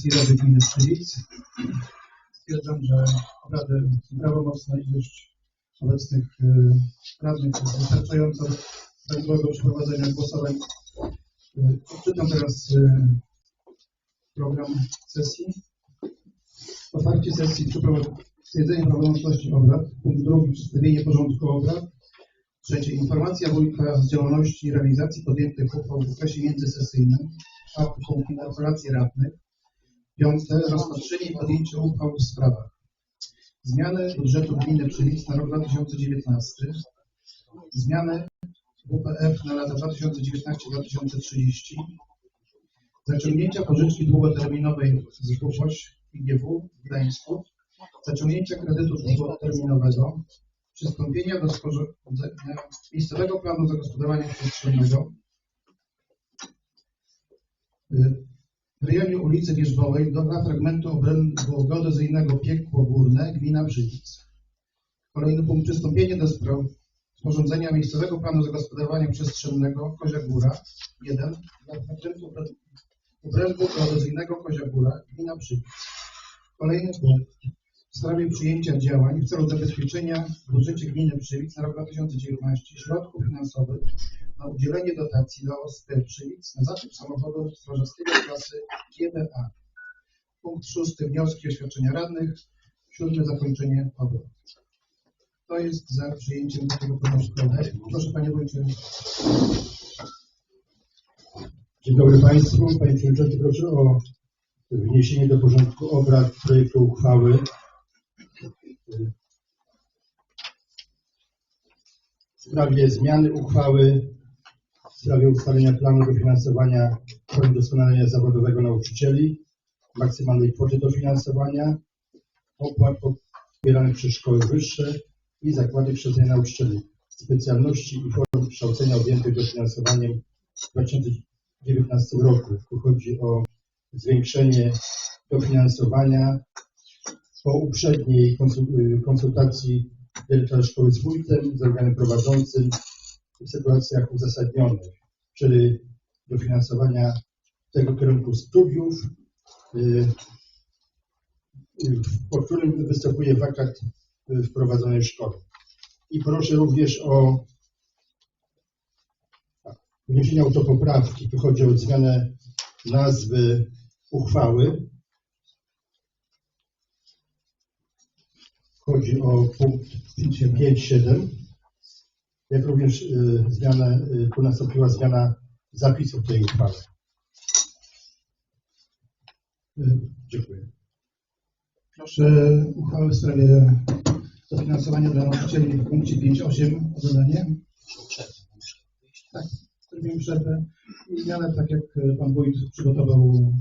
sesji Rady Gminy Strzywic. Stwierdzam, że obrady prawomocna ilość obecnych y, radnych jest wystarczająco prawidłowego przeprowadzenia głosowań. Y, Odczytam teraz y, program sesji. Otwarcie sesji, stwierdzenie prawomocności obrad. Punkt drugi, przedstawienie porządku obrad. Trzecie, informacja wójta z działalności i realizacji podjętych uchwał w okresie międzysesyjnym. Czwarte, punkt informacji radnych. Piąte, rozpatrzenie i podjęcie uchwał w sprawach. Zmiany budżetu gminy Przylic na rok 2019. Zmiany WPF na lata 2019-2030. Zaciągnięcia pożyczki długoterminowej z WPOŚ IGW w Gdańsku. Zaciągnięcia kredytu długoterminowego. Przystąpienia do sporządzenia miejscowego planu zagospodarowania przestrzennego. W rejonie ulicy Wierzbowej dobra fragmentu obrębu geodezyjnego Piekło Górne, gmina Brzydzic. Kolejny punkt przystąpienie do spraw sporządzenia miejscowego planu zagospodarowania przestrzennego Kozia Góra 1 dla fragmentu obrę- obrębu geodezyjnego Kozia Góra, gmina Brzydzic. Kolejny punkt w sprawie przyjęcia działań w celu zabezpieczenia w budżecie gminy Przywic na rok 2019 środków finansowych na udzielenie dotacji dla OSP Przywic na zakup samochodu strażackiego klasy GBA. Punkt szósty wnioski o świadczenia radnych. Siódme zakończenie obrad. To jest za przyjęciem tego porządku. Proszę Panie Wójcie. Dzień dobry Państwu. Panie Przewodniczący, proszę o wniesienie do porządku obrad projektu uchwały w sprawie zmiany uchwały w sprawie ustalenia planu dofinansowania form doskonalenia zawodowego nauczycieli, maksymalnej kwoty dofinansowania, opłat pobieranych przez szkoły wyższe i zakłady kształcenia nauczycieli, specjalności i form kształcenia objętych dofinansowaniem w 2019 roku. Tu chodzi o zwiększenie dofinansowania po uprzedniej y, konsultacji dyrektora szkoły z wójtem, z organem prowadzącym w sytuacjach uzasadnionych, czyli dofinansowania tego kierunku studiów, y, y, po którym występuje wakat w prowadzonej szkole. I proszę również o wniesienie autopoprawki. Tu chodzi o zmianę nazwy uchwały. Chodzi o punkt 5.7. Jak również y, zmianę, y, tu nastąpiła zmiana zapisów tej uchwały. Y, Dziękuję. Proszę uchwałę w sprawie dofinansowania dla nauczycieli w punkcie 5.8 o dodanie. Tak, zrobimy przerwę i zmianę, tak jak Pan Wójt przygotował